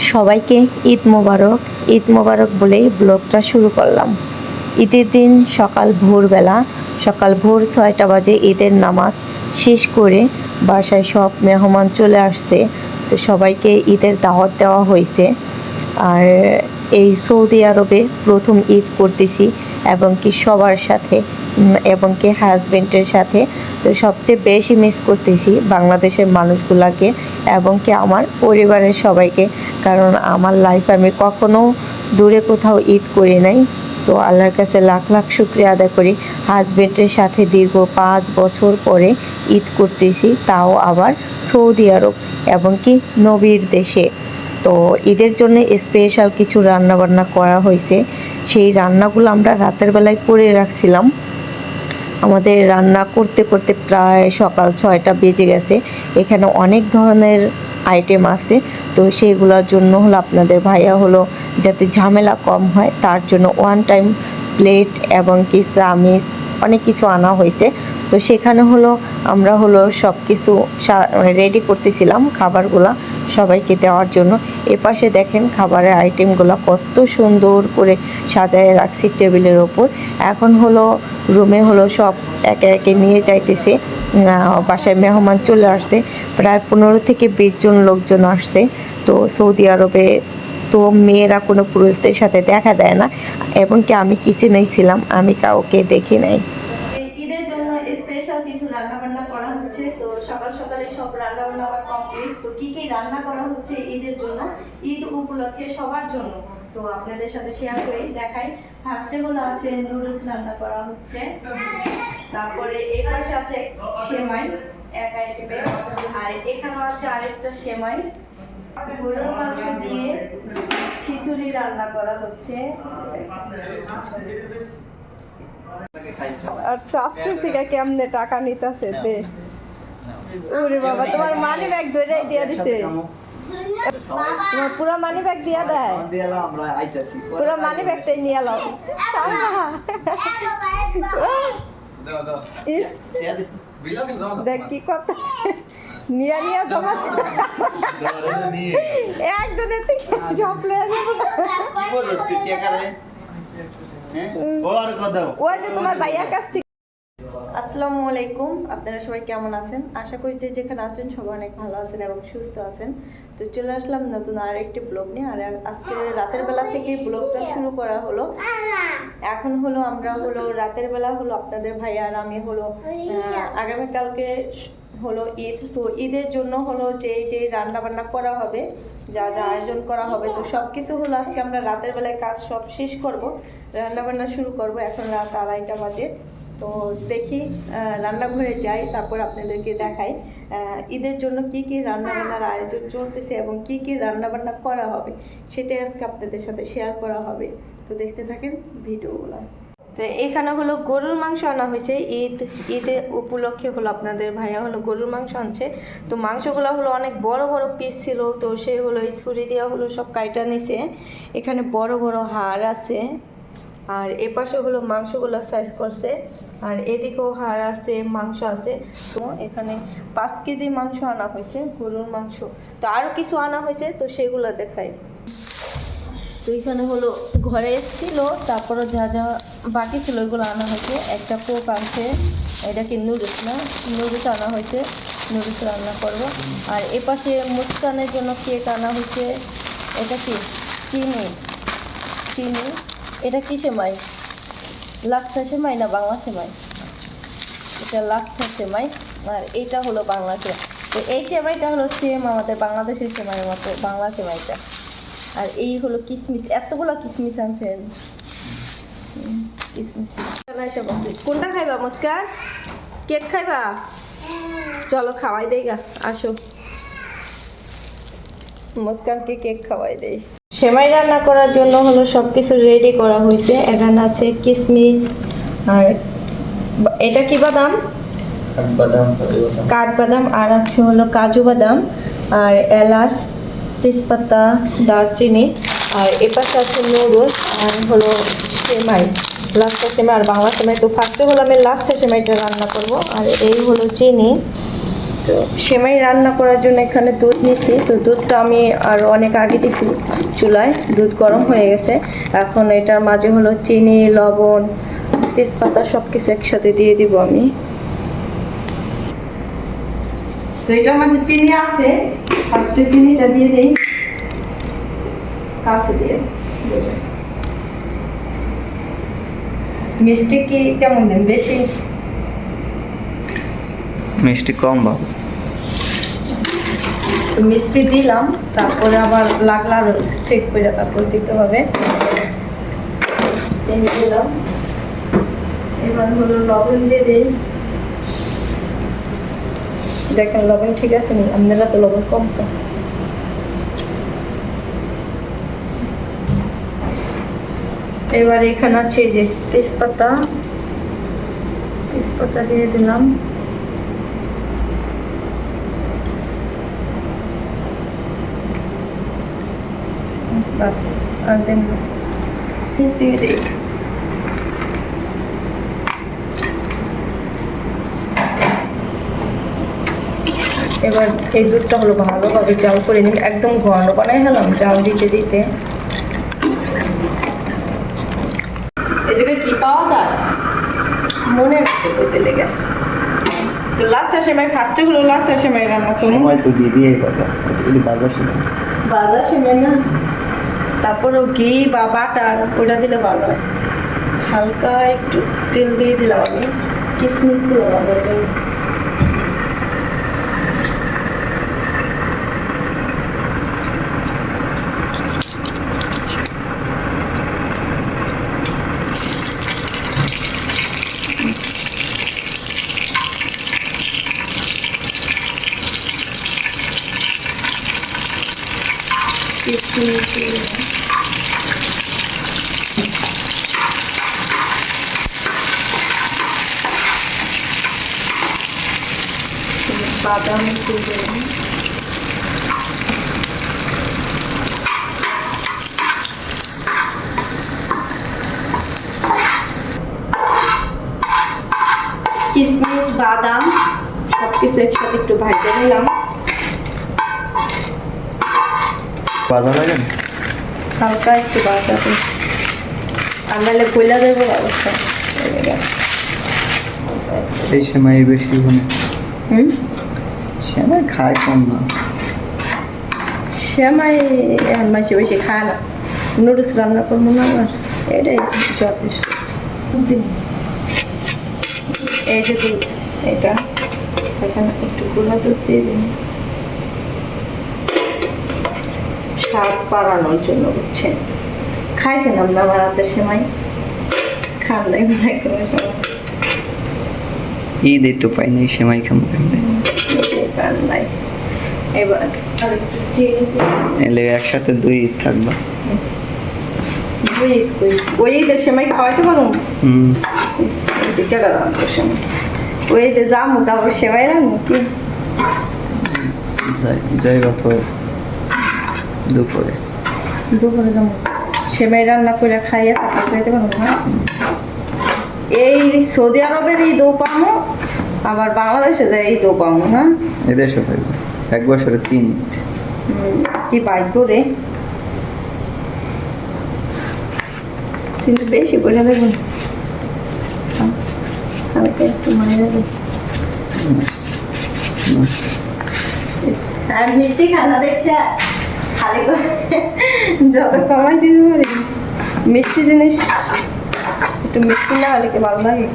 সবাইকে ঈদ মোবারক। ঈদ মোবারক বলেই ব্লগটা শুরু করলাম। ঈদের দিন সকাল ভোরবেলা, সকাল ভোর ছয়টা বাজে ঈদের নামাজ শেষ করে বাসায় সব মেহমান চলে আসছে। তো সবাইকে ঈদের দাওয়াত দেওয়া হয়েছে। আর এই সৌদি আরবে প্রথম ঈদ করতেছি। এবং কি সবার সাথে এবং কি হাজবেন্ডের সাথে। তো সবচেয়ে বেশি মিস করতেছি বাংলাদেশের মানুষগুলাকে এবং কি আমার পরিবারের সবাইকে। কারণ আমার লাইফ আমি কখনো দূরে কোথাও ঈদ করি নাই। তো আল্লাহর কাছে লাখ লাখ শুক্রিয়া আদায় করি। হাজবেন্ডের সাথে দীর্ঘ পাঁচ বছর পরে ঈদ করতেছি, তাও আবার সৌদি আরব এবং কি নবীর দেশে। তো ঈদের জন্য স্পেশাল কিছু রান্না বান্না করা হয়েছে। সেই রান্নাগুলো আমরা রাতের বেলায় করে রাখছিলাম। আমাদের রান্না করতে করতে প্রায় সকাল ছয়টা বেজে গেছে। এখানে অনেক ধরনের আইটেম আছে। তো সেইগুলোর জন্য হলো আপনাদের ভাইয়া হলো যাতে ঝামেলা কম হয়, তার জন্য ওয়ান টাইম প্লেট এবং কি চামিচ, অনেক কিছু আনা হয়েছে। তো সেখানে হলো আমরা হলো সব কিছু রেডি করতেছিলাম খাবারগুলা সবাইকে দেওয়ার জন্য। এপাশে দেখেন খাবারের আইটেমগুলো কত সুন্দর করে সাজায় রাখছি টেবিলের ওপর। এখন হলো রুমে হলো সব একে একে নিয়ে যাইতেছে। বাসায় মেহমান চলে আসছে। প্রায় পনেরো থেকে বিশ জন লোকজন আসছে। তো সৌদি আরবে তো মেয়েরা কোনো পুরুষদের সাথে দেখা দেয় না এবং কি আমি কিচেনেই ছিলাম, আমি কাউকে দেখি নাই। ঈদের জন্য স্পেশাল কিছু রান্না বান্না করা হচ্ছে, তো সকাল সব রান্না বান্না তো কি কি রান্না করা হচ্ছে ঈদের জন্য? ঈদ উপলক্ষে সবার জন্য। তো আপনাদের সাথে শেয়ার করি আছে রান্না করা হচ্ছে। তারপরে এই পাশে আছে সেমাই এক আর এখানেও আছে আরেকটা সেমাই। গরুর মাংস দিয়ে খিচুড়ি রান্না করা হচ্ছে। আর চাচ্ছু থেকে কেমনে টাকা নিতেছে দে ওরে বাবা তোমার মানি ব্যাগ ধরে দিয়া দিছে। পুরো মানি ব্যাগ দিয়া দেয়? পুরো মানি ব্যাগটাই নিয়ে লাও ইস। দেখ কি করতেছে। নিয়া নিয়া জমা একজনের থেকে যাব ওই যে তোমার ভাইয়ার কাছ থেকে। আসসালামু আলাইকুম, আপনারা সবাই কেমন আছেন? আশা করি যে যেখানে আছেন সবাই অনেক ভালো আছেন এবং সুস্থ আছেন। তো চলে আসলাম নতুন আর একটি ব্লগ নিয়ে। আর আজকে রাতের বেলা থেকে ব্লগটা শুরু করা হলো। এখন হলো আমরা হলো, রাতের বেলা হলো আপনাদের ভাই আর আমি হলো আগামীকালকে হলো ঈদ। তো ঈদের জন্য হলো যে যে রান্না বান্না করা হবে, যা যা আয়োজন করা হবে, তো সব কিছু হলো আজকে আমরা রাতের বেলায় কাজ সব শেষ করব। রান্না বান্না শুরু করব এখন রাত আড়াইটা বাজে। তো দেখি রান্নাঘরে যাই, তারপর আপনাদেরকে দেখাই ঈদের জন্য কি কি রান্না বান্নার আয়োজন চলতেছে এবং কি কি রান্না বান্না করা হবে, সেটাই আজকে আপনাদের সাথে শেয়ার করা হবে। তো দেখতে থাকেন ভিডিওগুলো। তো এখানে হলো গরুর মাংস আনা হয়েছে। ঈদ, ঈদে উপলক্ষে হলো আপনাদের ভাইয়া হলো গরুর মাংস আনছে। তো মাংসগুলো হলো অনেক বড় বড় পিস ছিল, তো সে হলো ছুরি দেওয়া হলো সব কাইটা নিছে। এখানে বড় বড় হাড় আছে আর এপাশে হলো মাংসগুলো সাইজ করছে আর এদিকেও হাড় আছে, মাংস আছে। তো এখানে পাঁচ কেজি মাংস আনা হয়েছে গরুর মাংস। তো আরও কিছু আনা হয়েছে, তো সেগুলো দেখাই। তো এখানে হলো ঘরে এসেছিল তারপরে যা যা বাকি ছিল ওইগুলো আনা হয়েছে। একটা কোক এটা কি নুডলস না? নুডলস আনা হয়েছে নুডলস রান্না করব। আর এপাশে মুস্কানের জন্য কেক আনা হয়েছে। এটা কি? চিনি। চিনি। এটা কি সেমাই? লাচ্ছা সেমাই না বাংলা সেমাই? এটা লাচ্ছা সেমাই। আর এটা হলো বাংলা সেমাই। তো এই সেমাইটা হলো সেম আমাদের বাংলাদেশের সেমাইয়ের মতো, বাংলা সেমাইটা। আর এই হলো কিসমিস এতগুলো কিসমিস আনছেন। কিসমিস। কোনটা খাইবা মুস্কান? কেক খাইবা? চলো খাওয়াই দেই গা আসো। মুস্কানকে কেক খাওয়াই দেই। সেমাই রান্না করার জন্য হলো সব কিছু রেডি করা হয়েছে এখানে আছে কিসমিস আর এটা কি বাদাম? কাঠবাদাম আর আছে হলো কাজু বাদাম আর এলাচ। তেজপাতা, দারচিনি, আর এপাশে আছে নুডলস আর হলো সেমাই। লাচ্ছা সেমাই আর বাংলা সেমাই। তো ফার্স্টে হলো আমি লাচ্ছা সেমাইটা রান্না করব। আর এই হলো চিনি। তো সেমাই রান্না করার জন্য এখানে দুধ নিছি। তো দুধটা আমি আর অনেক আগে দিছি চুলায়। দুধ গরম হয়ে গেছে। এখন এটার মাঝে হলো চিনি, লবণ, তেজপাতা সব কিছু একসাথে দিয়ে দিব আমি। তো এটার মাঝে চিনি আছে। ফার্স্টে চিনিটা দিয়ে দিই। মিষ্টি কি কেমন দেন? বেশি? মিষ্টি কম তো মিষ্টি দিলাম তারপরে আবার লাগল আরও চেক করে তারপর দিতে হবে। চিনি দিলাম। এবার হলো লবণ দিয়ে দিই। দেখেন লবণ ঠিক আছে নি? আপনারা তো লবণ কম তো এবার এখানে আছে যে তেজপাতা। তেজপাতা দিয়ে দিলাম। বাস, আর দিয়ে দিই। এবার এই দুধটা হলো ভালোভাবে জাল করে নিন একদম ঘন বানাই হলাম, জাল দিতে দিতে এই জায়গায় কি পাওয়া যায় মনে রাখতে করতে লেগে। তো লাস্ট সেমাই ফার্স্টে হলো লাস্ট সেমাই রান্না করুন সময় তো দিয়ে দিয়েই কথা। বাজার সময়। বাজার সেমাই না। তারপরেও ঘি বা বাটার ওটা দিলে ভালো হয়। হালকা একটু তেল দিয়ে দিলাম আমি। কিশমিশগুলো বানানোর জন্য বাদাম দিয়ে দিলাম কিশমিশ বাদাম সব কিছু একসাথে একটু ভাজতে নিলাম বাধা লাগে না? হালকা একটু বাজাতে আর নাহলে গইলা দেবো অবস্থা এই। সময় বেশি মানে হুম? সময় খায় কম না। সেমাই মাসে বেশি খায় না। নুডলস রান্না করব না আমার এটাই যথেষ্ট। এই যে দুধ এটা। এখানে একটু গুঁড়া দুধ দিয়ে দিন। স্বাদ বাড়ানোর জন্য বুঝছেন? খাইছেন আপনার আমার হাতের সেমাই খান নাই কোনো সময়। ঈদ তো পাই নাই সেমাই খাম কেমনে? নাই। এবার আর একটু চিনি দিয়ে এলে একসাথে দুই ঈদ থাকবা। ওই ওই ঈদের সময় খাওয়াইতে পারো হুম। দিকে গেলাম তোর সময় ওই যে যাব তারপর সেবাই রাখব কি? যাই দুপুরে। দুপুরে যাব। সেবাই রান্না করে খাইয়ে তারপর যাইতে পারব না। এই সৌদি আরবের এই দৌ পামো আবার বাংলাদেশে যায় এই দৌ পামো না? এদেশে পাইবা। এক বছরে তিন কি বাই করে? কিন্তু বেশি করে দেবো হালকা একটু মানে দেবো আর মিষ্টি খানা দেখতে খালি যত কমাই দিতে পারি। মিষ্টি জিনিস একটু মিষ্টি না হলে কি ভালো লাগে?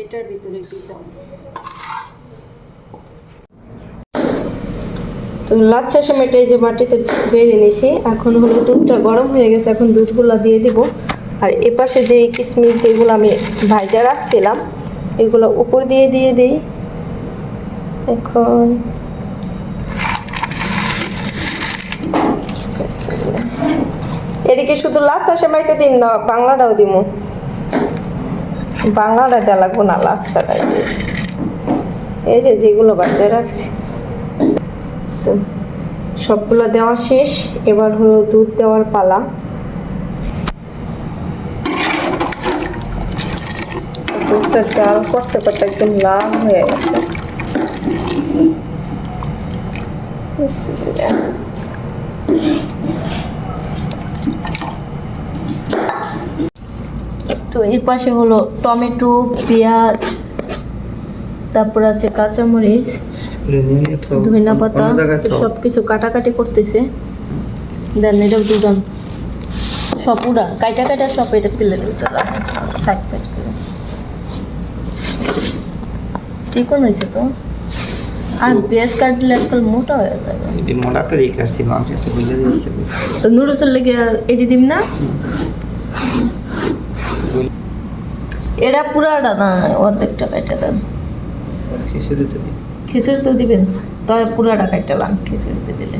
এটার ভিতরে তো লাচ্ছা সময়টা এই যে বাটিতে বেড়ে নিয়েছি এখন হলো দুধটা গরম হয়ে গেছে এখন দুধগুলো দিয়ে দিব। আর এপাশে যে কিশমিশ যেগুলো আমি ভাইজা রাখছিলাম, এগুলো উপর দিয়ে দিয়ে দিই। এখন এদিকে শুধু লাচ্ছা সেমাইতে দিম না, বাংলাটাও দিব বাংলাটা দেওয়া লাগবো না লাচ্ছাটাই। এই যে যেগুলো বাচ্চা রাখছি। তো সবগুলো দেওয়া শেষ, এবার হলো দুধ দেওয়ার পালা। একদম লাল হয়ে তো এর পাশে হলো টমেটো, পেঁয়াজ, তারপর আছে কাঁচামরিচ, ধনিয়া পাতা সব কিছু কাটাকাটি করতেছে। দেন এটা দুজন সব উড়া কাইটা কাইটা সব এটা প্লেটে উঠালাম সাইড সাইড করে। চিকন হয়েছে তো। আর কাটলে একদম মোটা হয়ে যাবে। মোটা করে কাটছি মাংস তো বুঝলে দিচ্ছে। তো নুডলসের লেগে এটি দিম না? এটা পুরাটা না অর্ধেকটা কাইটা দেন। খিচুড়ি তো খিচুড়ি তো দিবেন। তবে পুরাটা কাইটালাম খিচুড়িতে দিলে।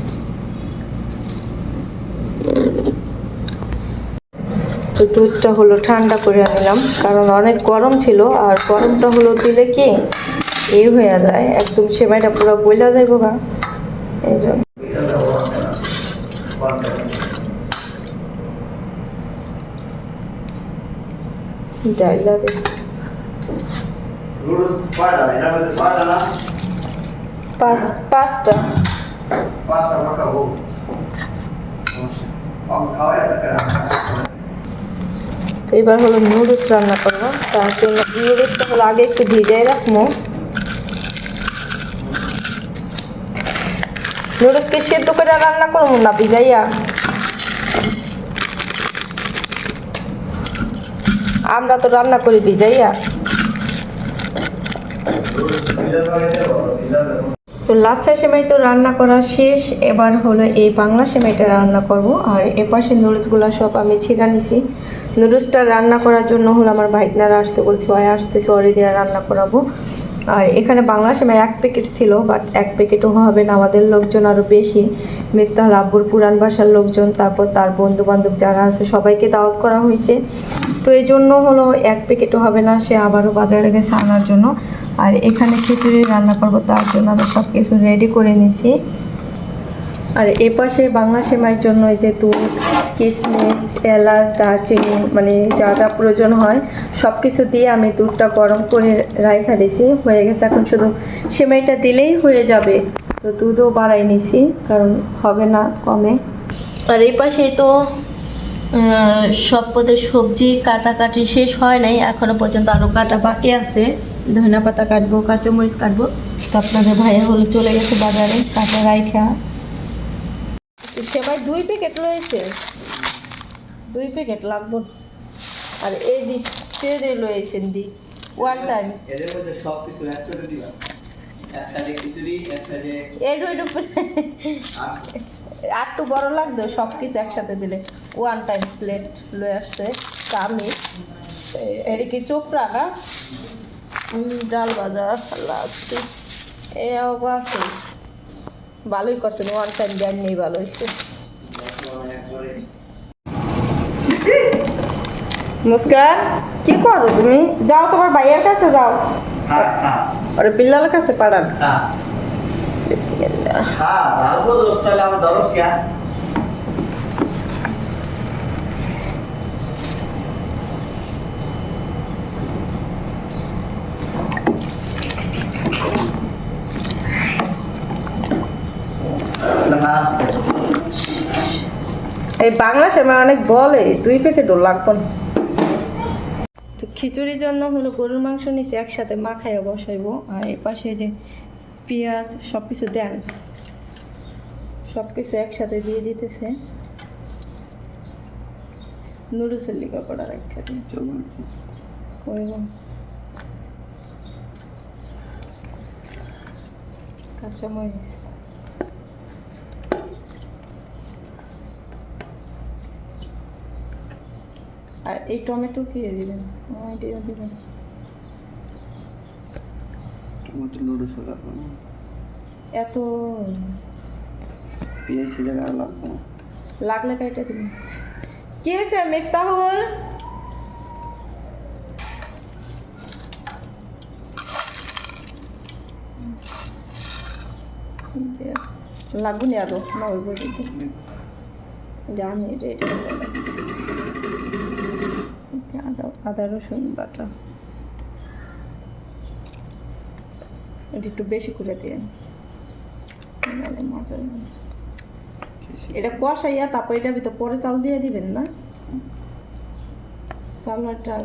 তো দুধটা হলো ঠান্ডা করে আনলাম কারণ অনেক গরম ছিল আর গরমটা হলো দিলে কি এই হয়ে যায় একদম সেমাইটা পুরো বইলা যাইব গা। এই জন্য ডাইলা দে। পাঁচ পাঁচটা। পাঁচটা পাকা হোক তো এবার হলো নুডলস রান্না করব। তার জন্য নুডলসটা হলো আগে একটু ভিজাই রাখব। নুডলসকে সেদ্ধ করে রান্না করব না, ভিজাইয়া। আমরা তো রান্না করি, ভিজাইয়া। তো লাচ্ছা সেমাই তো রান্না করা শেষ, এবার হলো এই বাংলা সেমাইটা রান্না করব। আর এপাশে নুডলসগুলো সব আমি ছেঁকা নিছি। নুডলসটা রান্না করার জন্য হলো আমার ভাইকনারা আসতে বলছে ভাই আসতেছে, ওরে দিয়ে রান্না করাবো। আর এখানে বাংলা সেমাই এক প্যাকেট ছিল বাট এক প্যাকেটও হবে না। আমাদের লোকজন আরও বেশি। মিফতাহ আব্বুর পুরান বাসার লোকজন, তারপর তার বন্ধু বান্ধব যারা আছে, সবাইকে দাওয়াত করা হয়েছে। তো এই জন্য হলো এক প্যাকেটও হবে না, সে আবারও বাজারে গেছে আনার জন্য। আর এখানে খিচুড়ি, রান্না করব তার জন্য আমি সব কিছু রেডি করে নিছি। আর এ পাশে বাংলা সেমাইয়ের জন্য এই যে দুধ কিশমিশ এলাচ দারচিনি মানে যা যা প্রয়োজন হয় সব কিছু দিয়ে আমি দুধটা গরম করে রাইখা দিছি। হয়ে গেছে এখন শুধু সেমাইটা দিলেই হয়ে যাবে। তো দুধও বাড়াই নিছি কারণ হবে না কমে। আর এই পাশেই তো সব পদের সবজি কাটাকাটি শেষ হয় নাই এখনও পর্যন্ত আরও কাটা বাকি আছে। ধনিয়া পাতা কাটবো কাঁচামরিচ কাটবো। তো আপনাদের ভাইয়া হলো চলে গেছে বাজারে কাটা রাইখা। সেবাই দুই প্যাকেট রয়েছে? দুই প্যাকেট লাগবো। আর এই দি তেরে লয়েছেন দি? ওয়ান টাইম এদের মধ্যে সব কিছু একসাথে দিলাম। এক সাইডে খিচুড়ি এক সাইডে এইটু এইটু আটটু বড় লাগতো সব কিছু একসাথে দিলে। ওয়ান টাইম প্লেট লয়ে আসছে চামি এর কি চোপড়া? না ডাল ভাজা লাগছে অগো আছে। ভালোই করছেন ওয়ান টাইম নেই ভালো হয়েছে মুস্কান? কি করো তুমি? যাও তোমার ভাইয়ের কাছে যাও। হ্যাঁ হ্যাঁ। ওরে পিল্লার কাছে পাঠান। হ্যাঁ। হ্যাঁ এই বাংলা সময় অনেক বলে দুই প্যাকেটও লাগবে না। খিচুড়ির জন্য হলো গরুর মাংস নিচে একসাথে মাখাইয়া বসাইবো। আর এই পাশে যে পেঁয়াজ সব কিছু দেন। সব কিছু একসাথে দিয়ে দিতেছে। নুডলসের লিগা করা রাখা দিয়ে করব। কাঁচামরিচ। আর এই টমেটো কি দিবেন এটা দিবেন টমেটো নুডলস লাগবে না। এত পেঁয়াজ জায়গা আর লাগবে না। লাগলে কাইটা দিবেন কি হয়েছে মিফতাহুল? লাগুনি আরও না। ওই আদা আদা রসুন বাটা। এটা একটু বেশি করে দিয়ে মজা এটা কষাইয়া তারপর এটা ভিতর পরে চাল দিয়ে দিবেন না? চালটা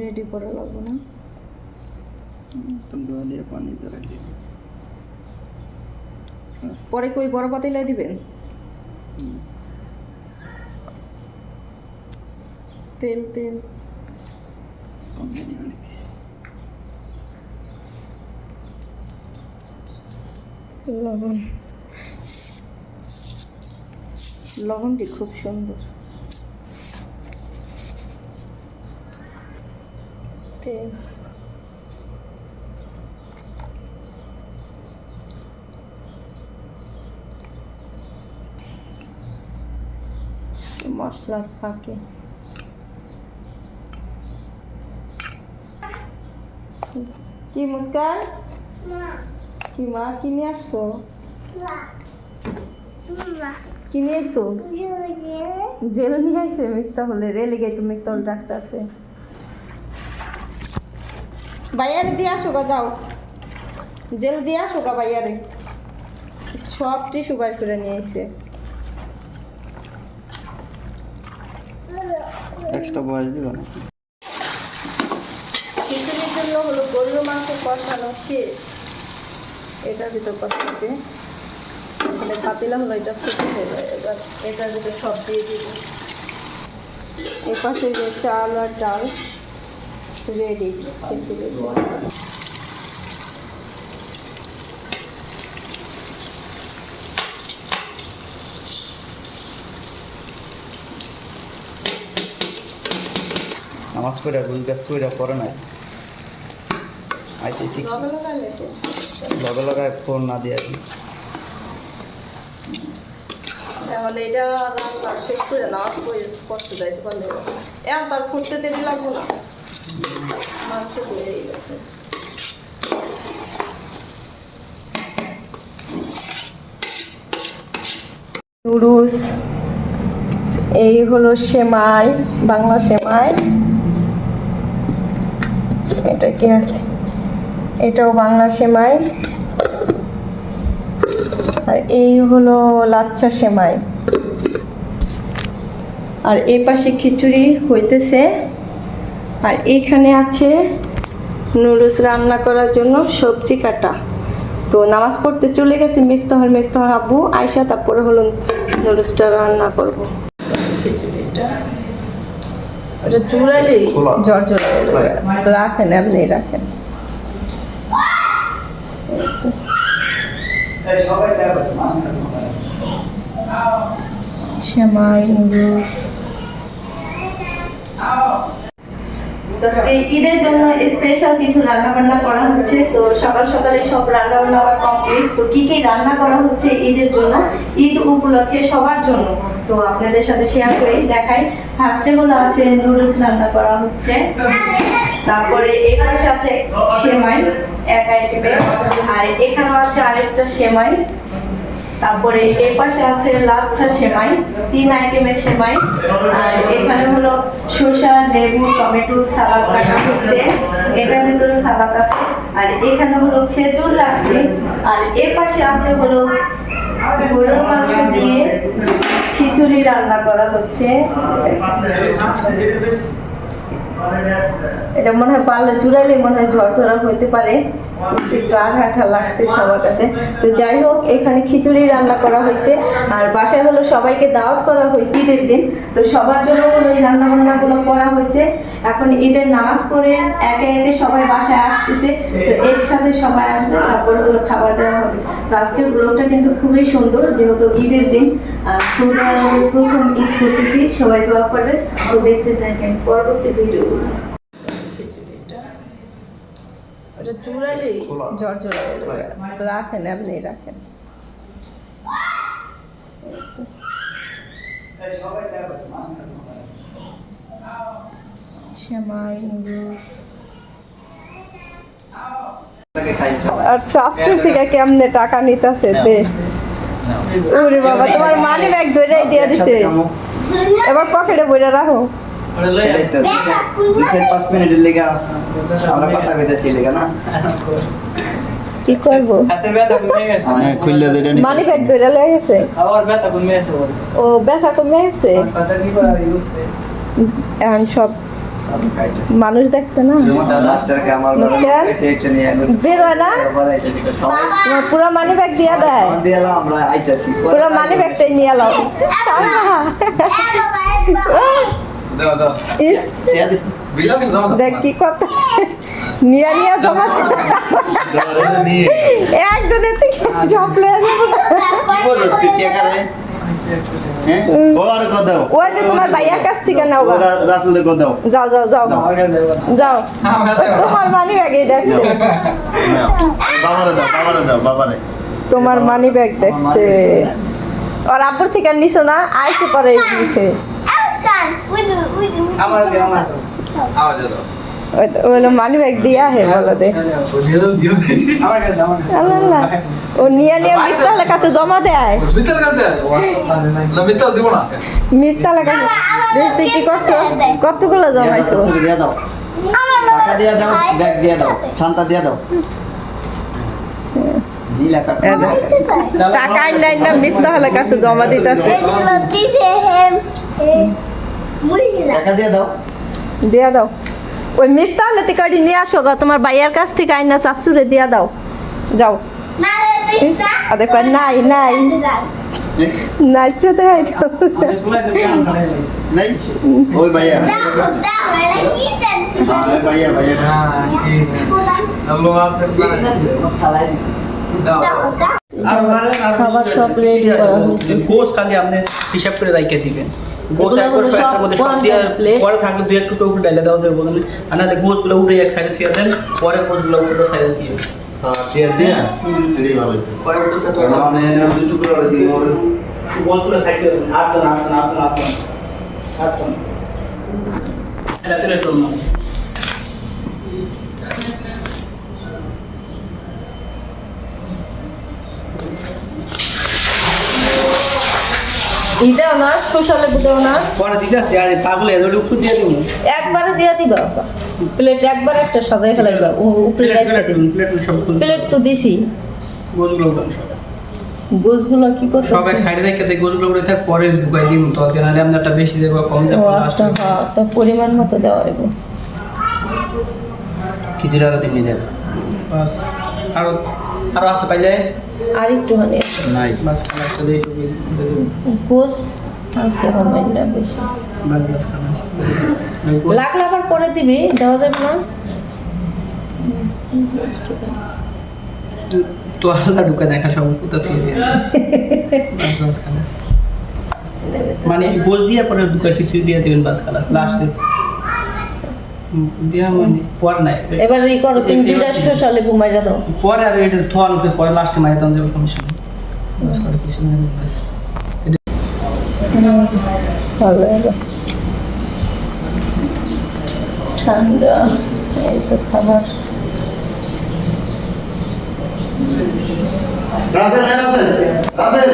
রেডি করে লাগবো না। দিয়ে পানি পরে কই বড় পাতিলায় দিবেন? তেল তেল কম জানি অনেক লবণ লবণটি খুব সুন্দর তেল মশলার ফাঁকে কি মুস্কান? কি মা কি নিয়ে আসছো? কি নিয়ে আসছো জেল নিয়ে আসছে মিফতা হলে রেলে গাই তো মিফতা হলে ডাক্তার আসে বাইয়ারে দিয়ে আসো গা যাও। জেল দিয়ে আসো গা বাইয়ারে। সব টিস্যু বার করে নিয়ে আসছে এক্সট্রা বয়স দিব নাকি? জন্য হলো গরুর মাংস কষানো শেষ। এটার ভিতর কষাচ্ছে। এখানে পাতিলা হলো, এটা শুকিয়ে যাবে। এবার এটার ভিতর সব দিয়ে দিব। এ পাশে যে চাল আর ডাল রেডি জন্য নামাজ কইরা গুল গাছ কইরা পরে নাই? আইতে ঠিক। লগে ফোন না দিয়ে তাহলে এটা রান্না শেষ করে নামাজ পড়ে করতে যাইতে পারলে। ফুটতে দেরি লাগবো না। মাংস হয়ে গেছে। নুডলস এই হলো সেমাই বাংলা সেমাই। এটা কি আছে। এটাও বাংলা সেমাই। আর এই হলো লাচ্চা সেমাই। আর এই পাশে খিচুড়ি হইতেছে। আর এখানে আছে নুডলস রান্না করার জন্য সবজি কাটা। তো নামাজ পড়তে চলে গেছে মিফতাহর মিফতাহর আব্বু। আয়সা তারপরে হলো নুডলসটা রান্না করব। খিচুড়িটা। ওটা জুড়ালেই জ্বর রাখেন আপনি রাখেন সবাই দেখো সেমাই নুডলস তো ঈদের জন্য স্পেশাল কিছু রান্না বান্না করা হচ্ছে। তো সকাল সকালে সব রান্না বান্না আবার কমপ্লিট তো কি কি রান্না করা হচ্ছে ঈদের জন্য? ঈদ উপলক্ষে সবার জন্য। তো আপনাদের সাথে শেয়ার করে দেখাই। ফার্স্টে হলো আছে নুডলস রান্না করা হচ্ছে। তারপরে এই পাশে আছে সেমাই, এক আইটেমে আর এখানেও আছে আরেকটা সেমাই। তারপরে এই পাশে আছে লাচ্ছা সেমাই, তিন আইটেমের সেমাই। আর এখানে হলো শসা, লেবু, টমেটো, সালাদ কাটা হচ্ছে। এটার ভিতরে সালাদ আছে। আর এখানে হলো খেজুর রাখছি। আর এর পাশে আছে হলো গরুর মাংস দিয়ে খিচুড়ি রান্না করা হচ্ছে। এটা মনে হয় পারলে জুড়াইলে মনে হয় ঝরঝরা হইতে পারে। একটু আঠা লাগতে লাগতেছে আমার কাছে। তো যাই হোক, এখানে খিচুড়ি রান্না করা হয়েছে আর বাসায় হলো সবাইকে দাওয়াত করা হয়েছে ঈদের দিন। তো সবার জন্য হলো এই রান্না বান্নাগুলো করা হয়েছে এখন ঈদের নামাজ পড়ে একে একে সবাই বাসায় আসতেছে তো একসাথে সবাই আসবে তারপর হলো খাবার দেওয়া হবে। তো আজকের ব্লগটা কিন্তু খুবই সুন্দর যেহেতু ঈদের দিন আর সৌদি আরবে প্রথম ঈদ করতেছি সবাই দোয়া করবেন তো দেখতে থাকেন পরবর্তী ভিডিওগুলো। ওটা চুড়ালেই জ্বর রাখেন আপনি রাখেন। সবাই দেখো সেমাই নুডলস। আর থেকে কেমনে টাকা নিতেছে দে। ওরে বাবা তোমার মানি ব্যাগ ধরেই দিয়ে দিছে। এবার পকেটে রাখো। কি করব? হ্যাঁ, নিতে- মানি ব্যাগ ধরে লয়ে গেছে? ও ব্যথা কমে গেছে? এখন সব। মানুষ দেখছে না? হয় না? তোমার পুরো মানি ব্যাগ দিয়ে দেয়। আইতেছি। পরে মানি ব্যাগটাই নিয়ে না। দেখ কি করতেছে। নিয়ে নিয়ে জমা একজনের থেকে ঝপলে যাব। ওই যে তোমার ভাইয়ার কাছ থেকে নাও যাও যাও যাও। যাও। তোমার মানি দেখছে। তোমার মানি ব্যাগ দেখছে। আর আব্বুর থেকে নিছো না আইসে পরে নিছে ওই তো- ওই মানি ব্যাগ দিয়া হে বলো দে। আল্লাহ ও নিয়ে নিয়ে মিথ্যালের কাছে জমা দেয়। মিথ্যালের কাছে দেখ তুই কি করছ? কতগুলো জমাইছো দিয়ে দাও টাকা দিয়ে দাও ব্যাগ দিয়ে দাও শান্তা দিয়ে দাও। টাকা নাই না মিথ্যা হলে কাছে জমা দিতেছে। টাকা দিয়ে দাও। দিয়া দাও। ওই মিথ্যা হলে তুই কয়টি নিয়ে আসো গা তোমার ভাইয়ার কাছ থেকে আইনা চাচুরে দিয়া দাও। যাও। আর দেখো নাই নাই। নাইচে তো খাবার সব রেডি করা হয়েছে। খালি আপনি হিসাব করে রাইখে দিবেন। মধ্যে সব দিয়ে পরে থাকলে দুই একটু উপরে আর নাহলে এক সাইডে থুয়ে দেন পরে গোসগুলো উপরে সাইডে দিয়ে দিয়া দিয়া এটাই ভালো। পরে উঠে তো মানে দুই টুকরো করে দিই ওর গোসগুলো সাইডে তেলে টুন ইটাও না দেও না পরে দিতে আছে আর পাগলে এদের উপর দিয়ে দিব। একবারে দিয়া দিবা প্লেট একবার একটা সাজাই ফেলাইবা উপরে রাখতে দিবি। প্লেট সব প্লেট তো দিছি। গোসগুলো উঠান সব। গোছগুলো কি সব এক সাইডে রেখে দেয় গোসগুলো উঠে থাক পরে ঢুকাই দিব তো নাহলে আপনারটা বেশি দেবো কম দেবো আচ্ছা হ্যাঁ তো পরিমাণ মতো দেওয়া হইব। খিচুড়ি আরও দিন দেব বাস আরও আরও আছে পাইলে? আর একটুখানি নাই। বাস খানা দেবো। গোছ আছে সামান্য বেশি। গোস- লাগলে আবার পরে দিবি দেওয়া যাবে না? তো ঢুকে দেখা সব কোথা থেকে দিয়ে। মানে গোস দিয়ে পরে ঢুকে খিচুড়ি দিয়ে দেবেন বাস খালাস লাস্টে এবার ই করো তুমি দুইটা শসা লেবু দাও। পরে আর এটা থোয়ান পরে লাস্টে মারি তখন যাব সমস্যা নেই। কিছু নাই ভালো ঠান্ডা এই তো খাবার। রাসেল হ্যাঁ রাসেল রাসেল।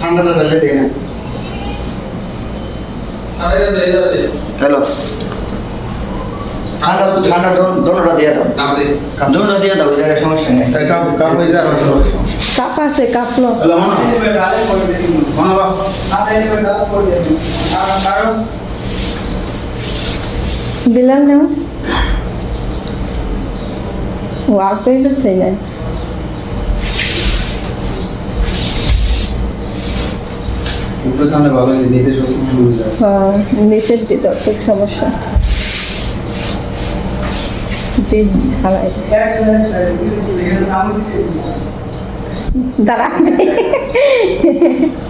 ঠান্ডাটা ঢেলে দিয়ে না। হ্যালো। ঠান্ডা ঠান্ডা দোন- দোনোটা দিয়ে দাও। দোনোটা দিয়ে দাও জায়গায় সমস্যা নেই। কাপ কাপ হয়ে যায় রাসেল কাপ আছে কাপলো হ্যালো বাবা বিলাল নাও। ও আর কই গেছে না উপরে ঠান্ডা ভালো হয়েছে শুরু শুরু যায় হ্যাঁ। নিচের দিতে সমস্যা। দিছে। দাঁড়া